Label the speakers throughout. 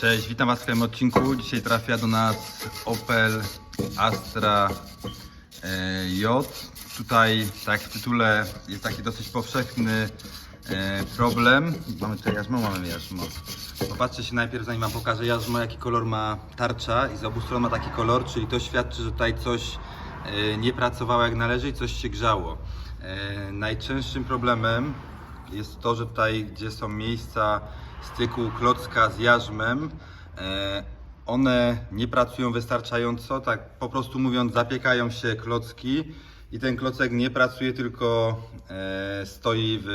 Speaker 1: Cześć, witam Was w tym odcinku. Dzisiaj trafia do nas Opel Astra e, J. Tutaj, tak w tytule, jest taki dosyć powszechny e, problem. Mamy tutaj jarzmo, mamy jarzmo. Popatrzcie się najpierw, zanim Wam pokażę jarzmo, jaki kolor ma tarcza i z obu stron ma taki kolor, czyli to świadczy, że tutaj coś e, nie pracowało jak należy i coś się grzało. Najczęstszym problemem jest to, że tutaj, gdzie są miejsca styku klocka z jarzmem, e, one nie pracują wystarczająco, tak po prostu mówiąc, zapiekają się klocki i ten klocek nie pracuje, tylko e, stoi w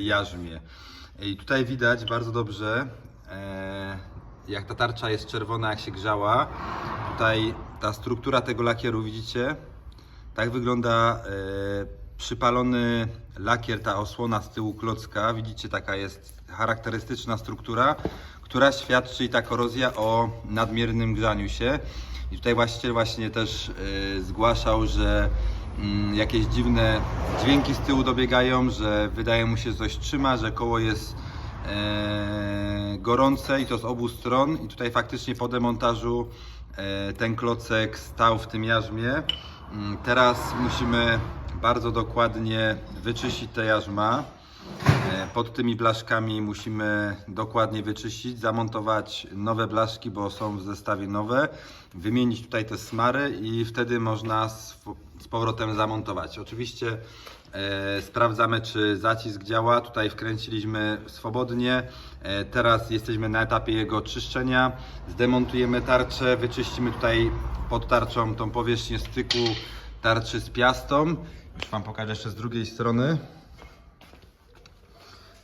Speaker 1: jarzmie. I tutaj widać bardzo dobrze, e, jak ta tarcza jest czerwona, jak się grzała. Tutaj ta struktura tego lakieru, widzicie? Tak wygląda e, przypalony lakier, ta osłona z tyłu klocka. Widzicie, taka jest charakterystyczna struktura, która świadczy i ta korozja o nadmiernym grzaniu się. I tutaj właściciel właśnie też e, zgłaszał, że mm, jakieś dziwne dźwięki z tyłu dobiegają, że wydaje mu się, że coś trzyma, że koło jest e, gorące i to z obu stron. I tutaj faktycznie po demontażu e, ten klocek stał w tym jarzmie. Mm, Teraz musimy bardzo dokładnie wyczyścić te jarzma. E, Pod tymi blaszkami musimy dokładnie wyczyścić, zamontować nowe blaszki, bo są w zestawie nowe, wymienić tutaj te smary i wtedy można z, powrotem zamontować. Oczywiście e, sprawdzamy, czy zacisk działa. Tutaj wkręciliśmy swobodnie. E, teraz jesteśmy na etapie jego czyszczenia. Zdemontujemy tarczę, wyczyścimy tutaj pod tarczą tą powierzchnię styku tarczy z piastą. Już Wam pokażę jeszcze z drugiej strony.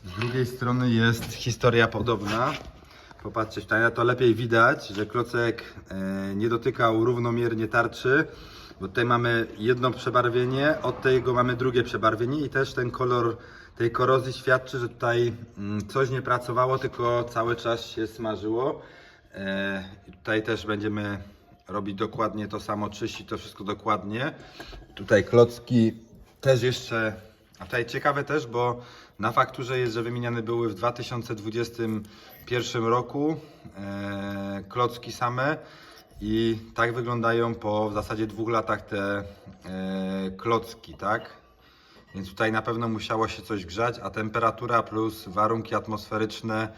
Speaker 1: Z drugiej strony jest historia podobna. Popatrzcie, tutaj na to lepiej widać, że klocek e, nie dotykał równomiernie tarczy, bo tutaj mamy jedno przebarwienie, od tego mamy drugie przebarwienie i też ten kolor tej korozji świadczy, że tutaj mm, coś nie pracowało, tylko cały czas się smażyło. E, tutaj też będziemy robić dokładnie to samo, czyścić to wszystko dokładnie. Tutaj klocki też jeszcze, a tutaj ciekawe też, bo na fakturze jest, że wymieniane były w 2021 roku e, klocki same i tak wyglądają po w zasadzie dwóch latach te e, klocki, tak? Więc tutaj na pewno musiało się coś grzać, a temperatura plus warunki atmosferyczne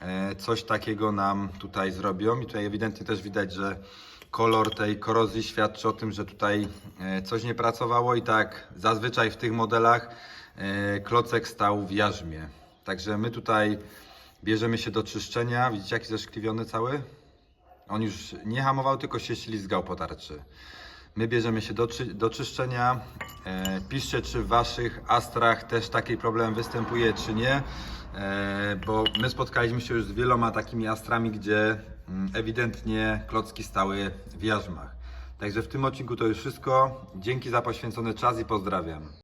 Speaker 1: e, coś takiego nam tutaj zrobią. I tutaj ewidentnie też widać, że kolor tej korozji świadczy o tym, że tutaj e, coś nie pracowało i tak zazwyczaj w tych modelach e, klocek stał w jarzmie. Także my tutaj bierzemy się do czyszczenia. Widzicie jaki zeszkliwiony cały? On już nie hamował, tylko się ślizgał po tarczy. My bierzemy się do, czy, do czyszczenia. E, piszcie, czy w Waszych Astrach też taki problem występuje, czy nie. E, bo my spotkaliśmy się już z wieloma takimi Astrami, gdzie ewidentnie klocki stały w jarzmach. Także w tym odcinku to już wszystko. Dzięki za poświęcony czas i pozdrawiam.